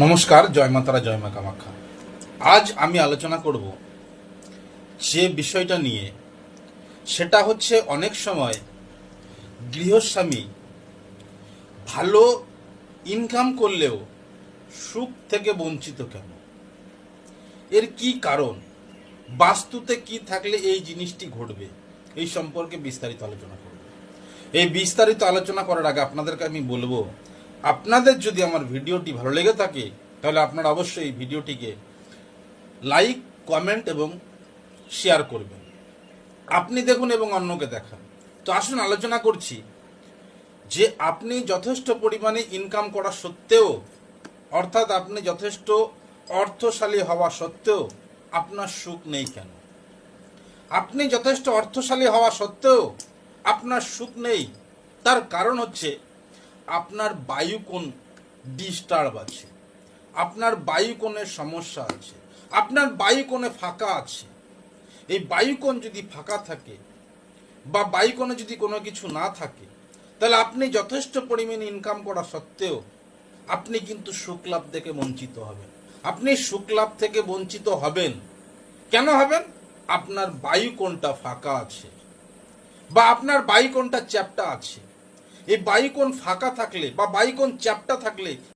নমস্কার, জয় মাতারা, জয় মা কামাখ্যা। আজ আমি আলোচনা করব যে বিষয়টা নিয়ে। সেটা হচ্ছে অনেক সময় গৃহস্বামী ভালো ইনকাম করলেও সুখ থেকে বঞ্চিত কেন? এর কি কারণ? বাস্তুতে কি থাকলে এই জিনিসটি ঘটবে? এই সম্পর্কে বিস্তারিত আলোচনা করব। এই বিস্তারিত আলোচনা করার আগে আপনাদেরকে আমি বলব আপনাদের যদি আমার ভিডিওটি ভালো লেগে থাকে, তাহলে আপনারা অবশ্যই এই ভিডিওটিকে লাইক, কমেন্ট এবং শেয়ার করবেন। আপনি দেখুন এবং অন্যকে দেখান। তো আসুন আলোচনা করছি যে আপনি যথেষ্ট পরিমাণে ইনকাম করা সত্ত্বেও, অর্থাৎ আপনি যথেষ্ট অর্থশালী হওয়া সত্ত্বেও আপনার সুখ নেই কেন? আপনি যথেষ্ট অর্থশালী হওয়া সত্ত্বেও আপনার সুখ নেই। তার কারণ হচ্ছে আপনার বায়ু কোন ডিস্টার্ব আছে। আপনার বায়ু কোণের সমস্যা আছে। আপনার বায়ু কোণে ফাঁকা আছে। এই বায়ু বায়ুকোণ যদি ফাঁকা থাকে বা বায়ু বায়ুকোণে যদি কোনো কিছু না থাকে, তাহলে আপনি যথেষ্ট পরিমাণে ইনকাম করা সত্ত্বেও আপনি কিন্তু সুখ লাভ থেকে বঞ্চিত হবেন। আপনি সুখ লাভ থেকে বঞ্চিত হবেন। কেন হবেন? আপনার বায়ু কোণটা ফাঁকা আছে বা আপনার বায়ু কোণটা চ্যাপটা আছে। এই বাইকন ফাঁকা থাকলে বা বাইকন চ্যাপটা থাকলে